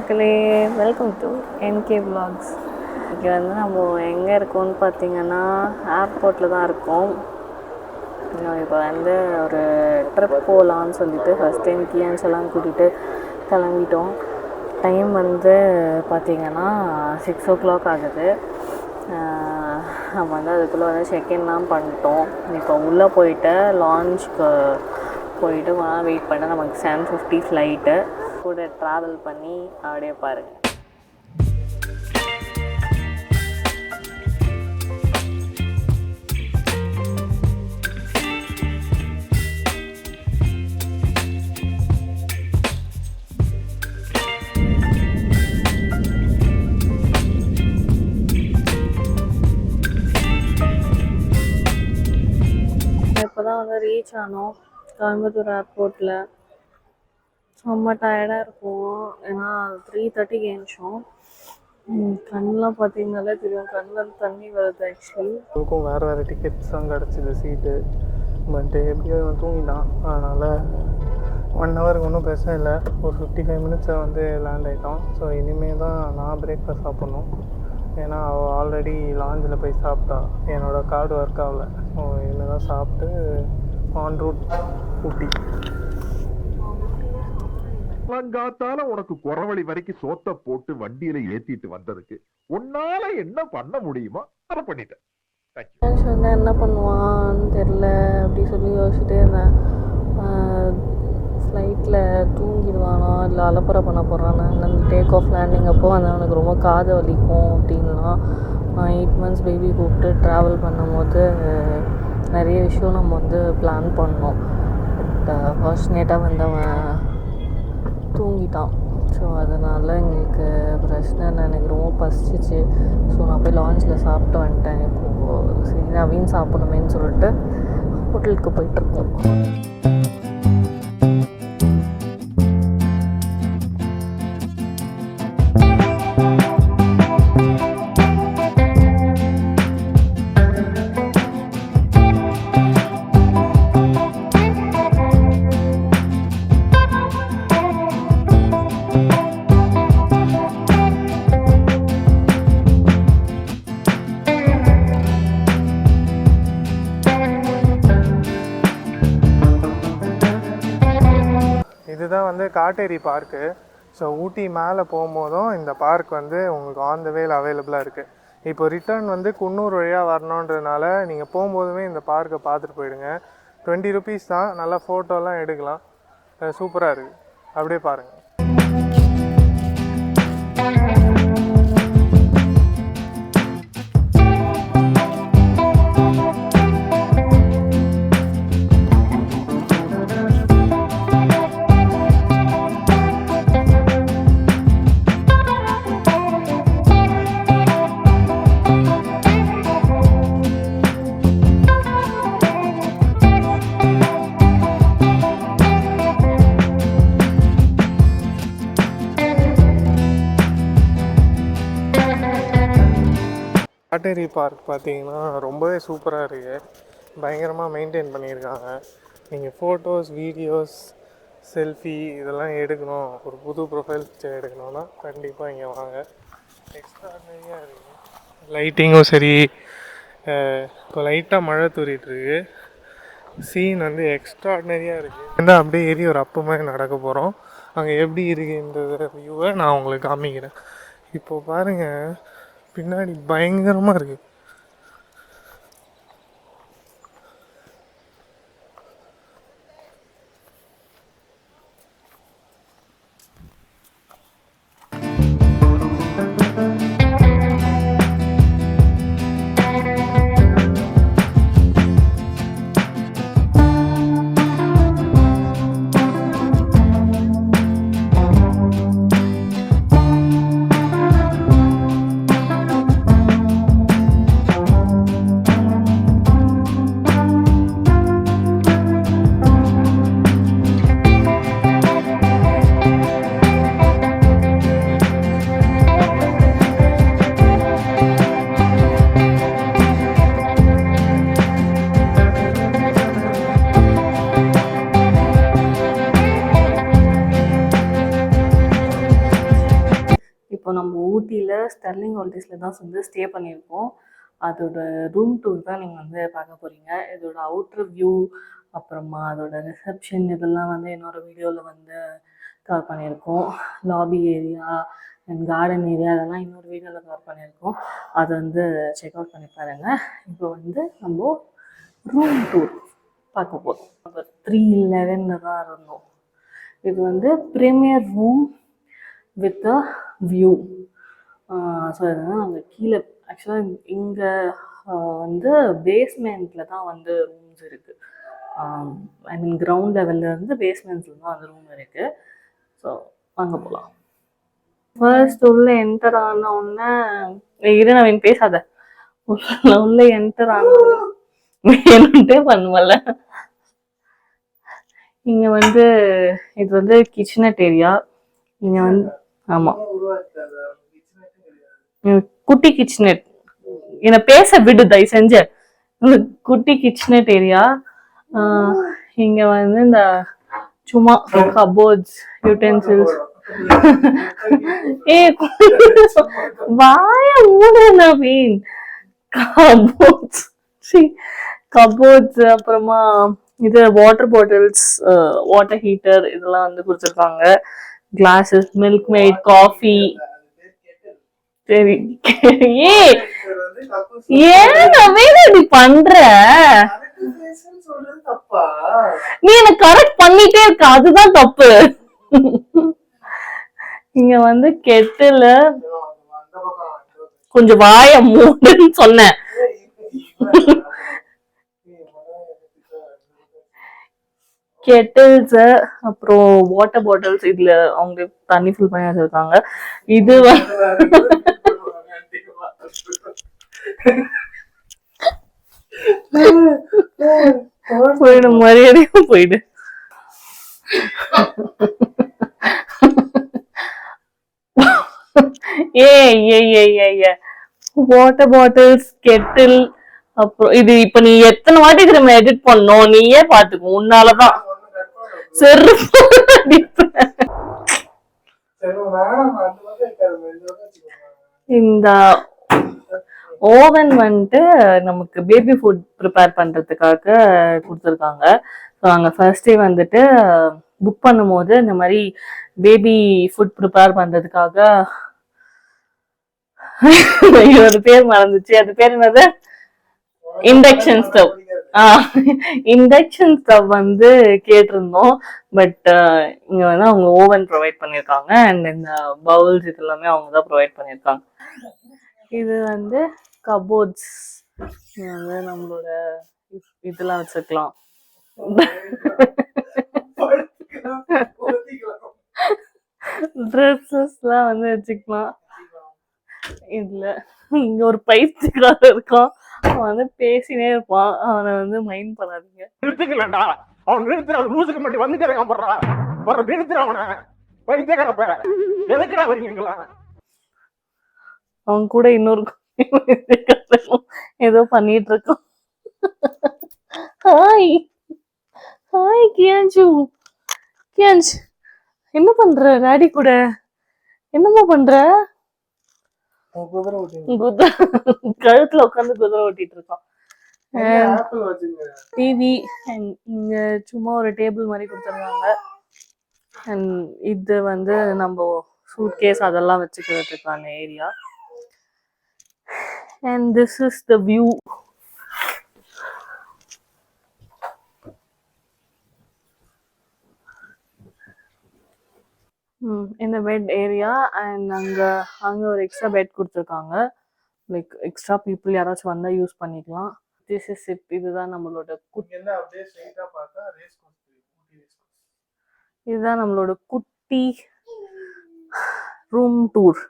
மக்களே welcome to என்கே blocks இங்கே வந்து நம்ம எங்கே இருக்கோம்னு பார்த்தீங்கன்னா ஏர்போர்ட்டில் தான் இருக்கோம். இப்போ வந்து ஒரு ட்ரிப் போகலான்னு சொல்லிட்டு ஃபஸ்ட் டைம் கியான்ஸ் எல்லாம் கூட்டிகிட்டு கிளம்பிட்டோம். டைம் வந்து பார்த்திங்கன்னா சிக்ஸ் ஓ கிளாக் ஆகுது நம்ம வந்து அதுக்குள்ளே வந்து செக்இன்லாம் பண்ணிட்டோம். இப்போ உள்ளே போயிட்டு லான்ச்க்கு போயிட்டு வெயிட் பண்ண நமக்கு செவன் ஃபிஃப்டி ஃப்ளைட்டு கூட ட்ராவல் பண்ணி அப்படியே பாருங்கள் இப்போ தான் வந்து ரீச் ஆனோம் கோயம்புத்தூர் ஏர்போர்ட்டில் செம்ம டயர்டாக இருக்கும் ஏன்னா த்ரீ தேர்ட்டிக்கு ஏஞ்சிச்சோம் கண்ணெலாம் பார்த்தீங்கனாலே தெரியும். கண்ணில் தண்ணி வருது ஆக்சுவலி அவனுக்கும் வேறு வேறு டிக்கெட்ஸ் தான் கிடச்சிது சீட்டு பட்டு எப்படியோ இவன் தூங்கிட்டான். அதனால் ஒன் ஹவருக்கு ஒன்றும் பிரச்சனை இல்லை. ஒரு ஃபிஃப்டி ஃபைவ் மினிட்ஸில் வந்து லேண்ட் ஆகிட்டோம் ஸோ இனிமேல் தான் நான் பிரேக்ஃபாஸ்ட் சாப்பிட்ணும். ஏன்னா அவள் ஆல்ரெடி லாஞ்சில் போய் சாப்பிட்டா. என்னோடய கார்டு ஒர்க் ஆகல. ஸோ இனிமேல் தான் சாப்பிட்டு ஆன் ரூட் ஊட்டி. காலங்காத்தால உனக்கு குறவழி வரைக்கும் சோத்த போட்டு வண்டியில ஏத்திட்டு வந்ததுக்கு உன்னால என்ன பண்ண முடியுமோ அதை பண்ணிட்டேன். Thank என்ன பண்ணுவான்னு தெரில அப்படி சொல்லி யோசிச்சுட்டே இருந்தேன். ஃப்ளைட்டில் தூங்கிடுவானா இல்லை அலப்புறை பண்ண போகிறானா அந்த டேக் ஆஃப் லேண்டிங் அப்போ வந்து அவனுக்கு ரொம்ப காது வலிக்கும் அப்படின்லாம் நான் எயிட் மந்த்ஸ் பேபி கூப்பிட்டு ட்ராவல் பண்ணும்போது நிறைய விஷயம் நம்ம வந்து பிளான் பண்ணோம். பட் ஃபர்ஸ்ட் நேட்டாக வந்தவன். தூங்கிட்டான் ஸோ அதனால் எங்களுக்கு பிரச்சனை எனக்கு ரொம்ப பசிச்சிச்சு. ஸோ நான் போய் லான்ச்சில் சாப்பிட்டு வந்துட்டேன். இப்போது சரி நவீன் சாப்பிடணுமேன்னு சொல்லிட்டு ஹோட்டலுக்கு போயிட்டுருக்கோம் இதுதான் வந்து காட்டேரி பார்க்கு. ஸோ ஊட்டி மேலே போகும்போதும் இந்த பார்க் வந்து உங்களுக்கு ஆன் த வேல் அவைலபிளாக இருக்குது இப்போ ரிட்டர்ன் வந்து குன்னூர் வழியாக வரணுன்றதுனால நீங்கள் போகும்போதுமே இந்த பார்க்கை பார்த்துட்டு போயிடுங்க. டுவெண்ட்டி ருபீஸ் தான். நல்லா ஃபோட்டோலாம் எடுக்கலாம். சூப்பராக இருக்குது அப்படியே பாருங்கள் காட்டேரி பார்க் பார்த்தீங்கன்னா ரொம்பவே சூப்பராக இருக்குது பயங்கரமாக மெயின்டைன் பண்ணியிருக்காங்க. நீங்கள் ஃபோட்டோஸ் வீடியோஸ் செல்ஃபி இதெல்லாம் எடுக்கணும். ஒரு புது ப்ரொஃபைல் பிக்சர் எடுக்கணும்னா கண்டிப்பாக இங்கே வாங்க. எக்ஸ்ட்ராடனரியாக இருக்குது லைட்டிங்கும் சரி. இப்போ லைட்டாக மழை தூரிட்டுருக்கு சீன் வந்து எக்ஸ்ட்ராடனரியாக இருக்குது வந்து அப்படியே ஏறி ஒரு அப்பு மாதிரி நடக்க போகிறோம் அங்கே எப்படி இருக்குன்ற வியூவை நான் உங்களுக்கு காமிக்கிறேன். இப்போ பாருங்கள் பின்னாடி பயங்கரமாக இருக்குது ஸ்டெர்லிங் ஹாலிடேஸில் தான் வந்து ஸ்டே பண்ணியிருக்கோம். அதோட ரூம் டூர் தான் நீங்கள் வந்து பார்க்க போகிறீங்க இதோட அவுட்ரு வியூ அப்புறமா அதோட ரிசப்ஷன் இதெல்லாம் வந்து இன்னொரு வீடியோவில் வந்து கவர் பண்ணியிருக்கோம். Lobby area and garden area அதெல்லாம் இன்னொரு வீடியோவில் கவர் பண்ணியிருக்கோம். அதை வந்து செக் அவுட் பண்ணி பாருங்கள் இப்போ வந்து நம்ம ரூம் டூர் பார்க்க போகிறோம் நம்ம த்ரீ லெவனில் தான் இருந்தோம். இது வந்து premier room with view so இதெல்லாம் நாங்கள் கீழே ஆக்சுவலாக இங்கே வந்து பேஸ்மெண்ட்டில் தான் வந்து ரூம்ஸ் இருக்குது ஐ மீன் கிரவுண்ட் லெவல்லேருந்து பேஸ்மெண்ட்ஸில் தான் அந்த ரூம் இருக்குது ஸோ அங்கே போகலாம் ஃபர்ஸ்ட் உள்ள என்டர் ஆன உடனே ஏய், இரு நவீன் பேசாத. உள்ள உள்ள என்டர் ஆன வேணுன்ட்டே பண்ணுவல. இங்கே வந்து இது வந்து கிச்சனட் ஏரியா இங்கே வந்து ஆமாம் குட்டி கிச்சனட் என்ன பேச விடு தயவு செஞ்சு. இந்த குட்டி கிச்சனட் ஏரியா இங்க வந்து இந்த சும்மா கபோர்ட்ஸ் யூட்டென்சில்ஸ் ஏ வாய மூடு நவீன். கபோர்ட்ஸ் கபோர்ட்ஸ் அப்புறமா இது வாட்டர் பாட்டில்ஸ் வாட்டர் ஹீட்டர் இதெல்லாம் வந்து கொடுத்துருக்காங்க. கிளாஸஸ் மில்க் மேட் காஃபி சரி. ஏ ஏன் நவீன் இப்படி பண்ற? நீ எனக்கு கரெக்ட் பண்ணிட்டே இருக்க. அதுதான் தப்பு. இங்க வந்து கெட்டில. கொஞ்சம் வாய மூடுன்னு சொன்னேன். கெட்டில்ஸ் அப்புறம் வாட்டர் பாட்டில்ஸ் இதுல அவங்க தண்ணி ஃபில் பண்ணி வச்சிருக்காங்க. இது வந்து போயிடு மரியாதையும் போயிடு. ஏ ஏ ஏ ஏ வாட்டர் பாட்டில்ஸ் கெட்டில் அப்புறம் இது இப்ப நீ எத்தனை வாட்டி திரும்ப எடிட் பண்ணோம் நீயே பாத்துக்கோ உன்னாலதான். சரி இந்த ஓவன் வந்துட்டு நமக்கு பேபி ஃபுட் ப்ரிப்பேர் பண்ணுறதுக்காக கொடுத்துருக்காங்க. ஸோ அங்கே ஃபர்ஸ்டே வந்துட்டு புக் பண்ணும்போது இந்த மாதிரி பேபி ஃபுட் ப்ரிப்பேர் பண்ணுறதுக்காக ஒரு பேர் மறந்துச்சு. அது பேர் என்னது? இண்டக்ஷன் ஸ்டவ் இண்டக்ஷன் ஸ்டவ் வந்து கேட்டிருந்தோம். பட் இங்க வந்து அவங்க ஓவன் ப்ரொவைட் பண்ணியிருக்காங்க அண்ட் இந்த பவுல்ஸ் இது எல்லாமே அவங்க தான் ப்ரொவைட் பண்ணியிருக்காங்க இது வந்து கபோர்ட்ஸ் வந்து நம்மளோட இதெல்லாம் வச்சுக்கலாம் ட்ரெஸ்ஸஸ்லாம் வந்து வச்சுக்கலாம். இதுல இங்க ஒரு பைத்தியக்காரன் இருக்கான். அவன் வந்து பேசினே இருப்பான். அவனை வந்து மைண்ட் பண்ணாதீங்க. நிறுத்துக்கலடா அவன் நிறுத்துற லூசுக்கு மட்டும் வந்துட்டே இருக்கான் போடுறா போற நிறுத்துற அவனை. பைத்தியக்கார பேர. எதுக்குடா வரீங்களா அவன் கூட இன்னொரு ஏதோ பண்ணிட்டு இருக்கான் ஹாய். ஹாய் கியான்ஜு. கியான்ஜ் என்ன பண்ற? டாடி கூட. என்னம்மா பண்ற? கழுத்துல உட்காந்து குதிரை ஓட்டிட்டு இருக்கான். டிவி இங்க சும்மா ஒரு டேபிள் மாதிரி கொடுத்துருக்காங்க அண்ட் இது வந்து நம்ம சூட் கேஸ் அதெல்லாம் வச்சுக்கிறதுக்கான area. And this is the view இந்த பெட் ஏரியா அண்ட் அங்க அங்க ஒரு எக்ஸ்ட்ரா பெட் கொடுத்துருக்காங்க. லைக் எக்ஸ்ட்ரா பீப்புள் யாராச்சும் வந்தா யூஸ் பண்ணிக்கலாம். திஸ் இஸ் இட் இதுதான் நம்மளோட இதுதான் நம்மளோட குட்டி ரூம் டூர்